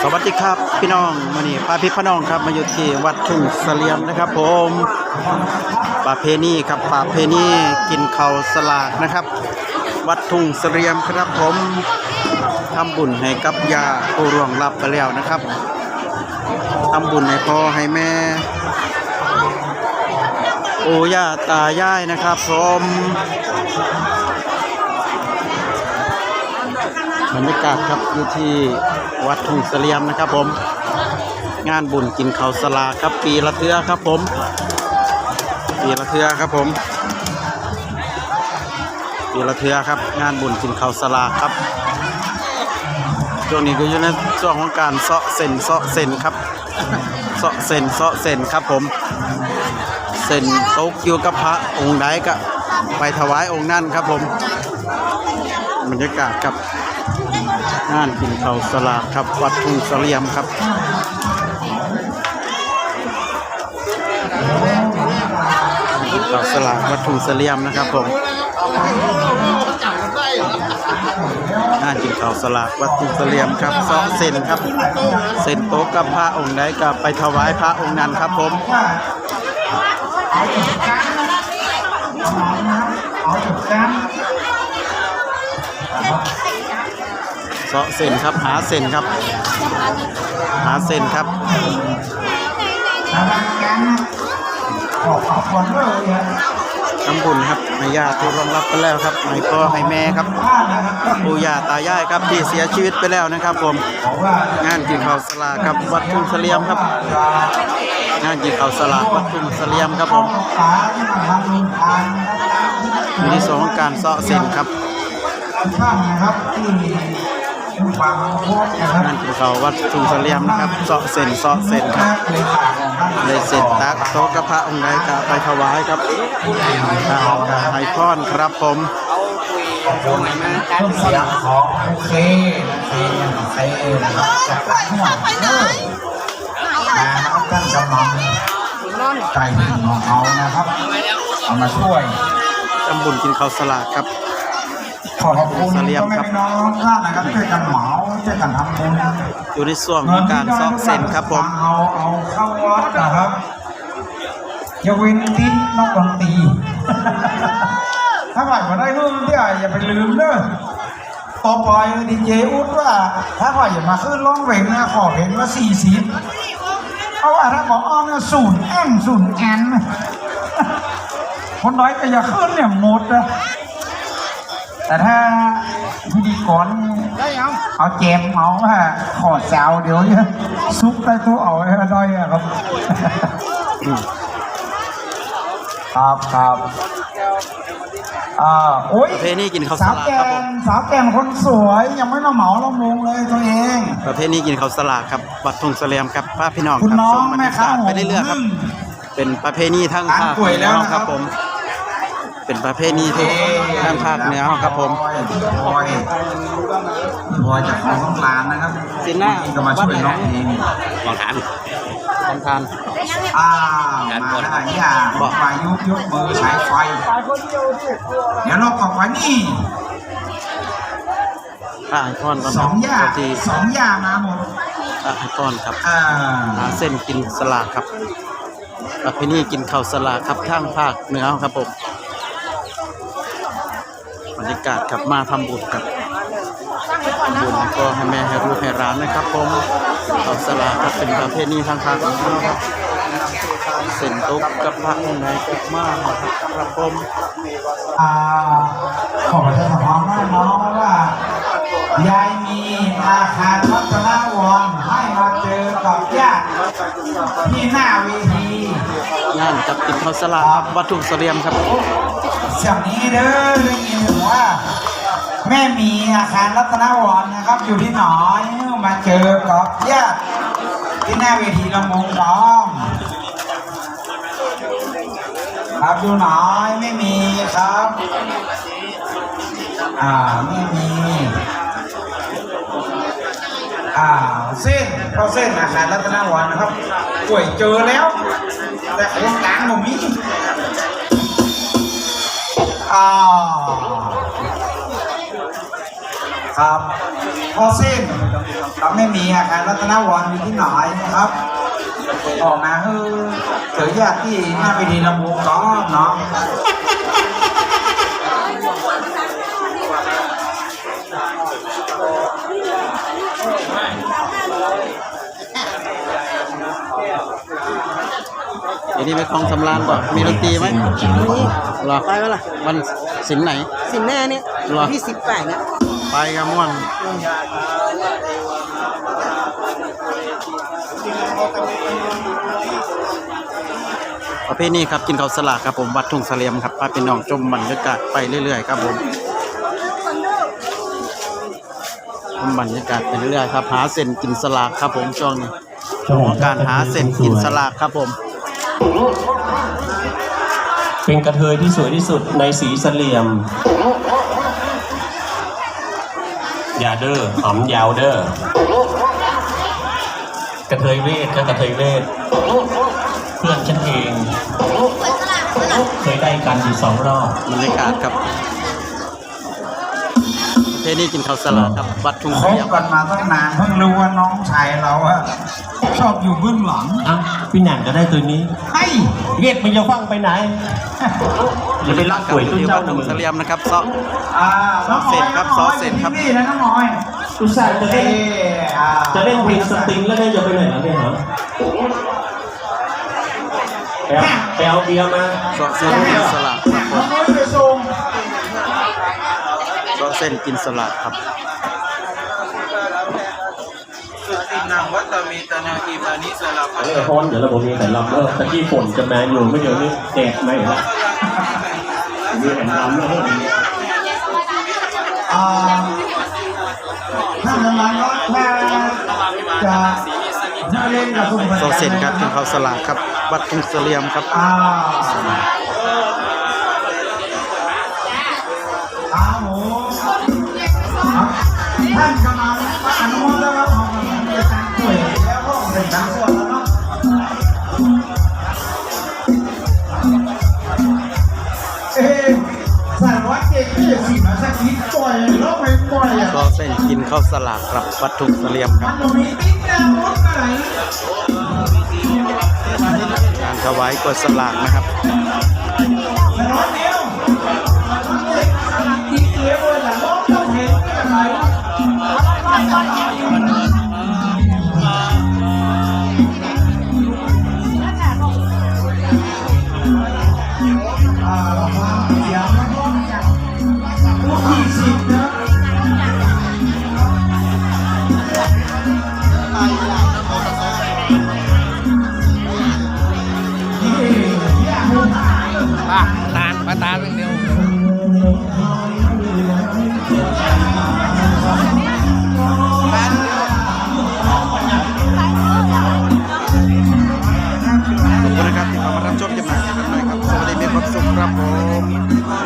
สวัสดีครับพี่น้องมานี่ป้าพี่พน้องครับมาอยู่ที่วัดทุ่งเสลียมนะครับ ผมประเพณีครับประเพณีกินข้าวสลากนะครับ วัดทุ่งเสลียมครับผมทำบุญให้กับยาผู้ร่วงรับไปแล้วนะครับทำบุญให้พ่อให้แม่ปู่ย่าตายายนะครับผม บรรยากาศครับอยู่ที่วัดทุ่งเสลียมนะครับผม งานบุญกินข้าวสลาครับปีละเทือครับผม ปีละเทือครับผมปีละเทือครับ งานบุญกินข้าวสลาครับช่วงนี้ก็อยู่ในช่วงของการเซาะเส้นเซาะเส้นครับเซาะเส้นเซาะเส้นครับผมเส้นตกอยู่กับพระองค์ใดก็ไปถวายองค์นั่นครับผมบรรยากาศครับ งานกินข้าวสลากครับ วัดทุ่งเสลียมครับข้าวสลากวัดทุ่งเสลียมนะครับผมงานกินข้าวสลากวัดทุ่งเสลียมครับสองเส้นครับเส้นโต๊ะกับพระองค์ใดก็ไปถวายพระองค์นั้นครับผมเอาจุดกันเเสาะเส้นครับ หาเส้นครับ หาเส้นครับเอากันขอขอบคุณเลยนะทำบุญครับให้ญาติรองรับไปแล้วครับให้พ่อให้แม่ครับปู่ย่าตายายครับที่เสียชีวิตไปแล้วนะครับผม งานกินข้าวสลากครับวัดทุ่งเสลียมครับ งานกินข้าวสลากวัดทุ่งเสลียมครับผมที่มาทำลุงทานมีในส่วนของการเสาะเส้นครับช่ งนะครับที่ฟังโคตรนะครับงานกินข้าววัดทุ่งเสลียมนะครับเสาะเส้นเสาะเส้นครับเลยฝากของท่านเลยเส้นตักโต๊ะกับพระองค์ใดก็ไปถวายครับทางการให้พรครับผมเครื่องเสียงของโอเคโอเคโอเคนะครับจากหลังหัวเออนะครับท่านกำลังใจดีของเขานะครับเอามาช่วยทำบุญกินข้าวสลากครับ ขอบคุณเสลียมพ่อแม่ครับพี่น้องทุกท่านนะครับช่วยกันเหมาช่วยกันทำบุญอยู่ในส่วนของการเสาะเส้นครับผมเอาเอาเข้าวัดนะครับอย่าเว้นติดนอกดนตรีถ้าผ่านมาได้นู่นที่อะอย่าไปลืมเด้อต่อไปดีเจอุดว่า ถ้าผ่านอย่ามาขึ้นร้องเพลงนะขอเพลงละสี่สิบเอาว่าถ้าบอกอ้อมเนี่ยศูนย์แอนศูนย์แอนคนน้อยก็อย่าขึ้นเนี่ยหมดนะ แต่ถ้าพิธีกรเอาเจมเอาฮะขอแซวเดี๋ยวเนี่ยซุปใต้ตู้เอาไว้ให้ด้อยอะครับ ครับครับอ่าโอ้ยประเพณีกินข้าวสสาวลากแกครับผมนสาวแกนคนสวยยังไม่มาเหมาลำวงเลยตัวเอง ประเพณีกินข้าวสลากครับวัดทุ่งเสลียมครับพาพี่น้องคุณครับน้อชงมบรรแม่ยาค้ากาศหไปงเรื่อยๆครับนึ่งเป็นประเพณีทั้งภาคร้านกล้วยเหนืแล้อวนะครับครับผม เป็นประเพณีทุกทางภาคเหนือครับผมบอยบอยจากของร้านนะครับสินหน้าก็มาช่วยน้องเองลองถามทำทานอ้าวมาได้เนี่ยบอกไปยกยกมือสายไฟเดี๋ยวเราต่อไปนี่ผ้าไอคอนก่อนสองอย่างทีสองอย่างมาหมดผ้าไอคอนครับอ่าหาเส้นกินสลากครับประเพณีกินข้าวสลากครับทางภาคเหนือครับผม บรรยากาศครับมาทำบุญครับทำบุญก็ให้แม่ให้ลูกให้ร้านนะครับผมข้าวสลากครับเป็นประเพณีทางภาคเหนือครับเส้นตุกกับพระองค์ไหนก็มาครับครับผมอ่าขอประชาสัมพันธ์ให้น้องว่ายายมีอาคารรัตนวรให้มาเจอกับญาติที่หน้าเวทีงานจับกินข้าวสลากครับวัดทุ่งเสลียมครับ เสียงนี้เด้อได้ยินว่า แม่มีอาคารรัตนวรนะครับ อยู่ที่หนอยมาเจอกับญาติที่หน้าเวทีลำวงน้องครับอยู่หน่อยไม่มีครับ อ่าไม่มีอ่าเส้นก็เส้นอาคารรัตนวรนะครับป่วยเจอแล้ว แต่ของกลางผมมี ครับพอเส้นเราไม่มีอาคารรัตนวรอยู่ที่ไหนนะครับ ออกมาคือเจอญาติที่หน้าไปดีลำวงก็เนาะเดี๋ยวนี้ไปคลองสำราญก่อนมีดนตรีไหมหรอไปไหมล่ะวัน สินไหน สินแน่เนี่ยเหรอที่สิบแปดเนี่ยไปกับม่วงประเภทนี้ครับกินข้าวสลากครับผมวัดทุ่งเสลียมครับพาพี่น้องชมบรรยากาศไปเรื่อยๆครับผมชมบรรยากาศไปเรื่อยๆครับหาเส้นกินสลากครับผมช่วงนี้ช่วงของการหาเส้นกินสลากครับผม เป็นกระเทยที่สวยที่สุดในสีเสลี่ยม อย่าเด้อหอมยาวเด้อกระเทยเวทก็กระเทยเวทเพื่อนฉันเองเคยได้กันอยู่สองรอบบรรยากาศครับประเภทนี้กินข้าวสลากครับวัดทุ่งคเสบลียมกันมาตั้งนานเพิ่งรู้ว่าน้องชายเราอะ ชอบอยู่เบื้องหลังอะพี่หนังก็ได้ตัวนี้ ให้เรียกมันจะฟังไปไหนอย่าไปรักกับที่วัดทุ่งเสลียมนะครับเซาะอ่าน้องซอสเสร็จครับน้องซอสเสร็จครับนี่นะน้องน้อยอุตส่าห์จะเอเล่นอ่าจะเล่นเพลงสตริงแล้วเนี่ยจะไปไหนแล้วเนี่ยเหรอไปเอาไปเอาเบียร์มาเซาะเส้นกินสลากครับผน้องมน้อยไปส่งเซาะเส้นกินสลากครับ นางวัตมีตนาอีมานิสลาเออพอนเดี๋ยวเราบอกมีแต่ลำเออตะกี้ฝนจะแมาอยู่ไม่เดี๋ยวนี้แดดไม่ละมีเห็นลำแล้วเฮ้ยอ่าท่านกำลังว่าจะมาเล่นกับคุณเซาเส้นครับกินข้าสลากครับ วัดทุ่งเสลียมครับ นทางส่วนแล้วเนาะเอ๊ะสารวัตรเด็กที่สิมาสักนิดปล่อยแล้วไปปล่อยอะเซาะเส้นกินข้าวสลากกับวัดทุ่งเสลียมครับนต้องมีติ๊กแนวรถไหนการถวายกวดสลากนะครับ ตาลมาตาลอย่างเดียว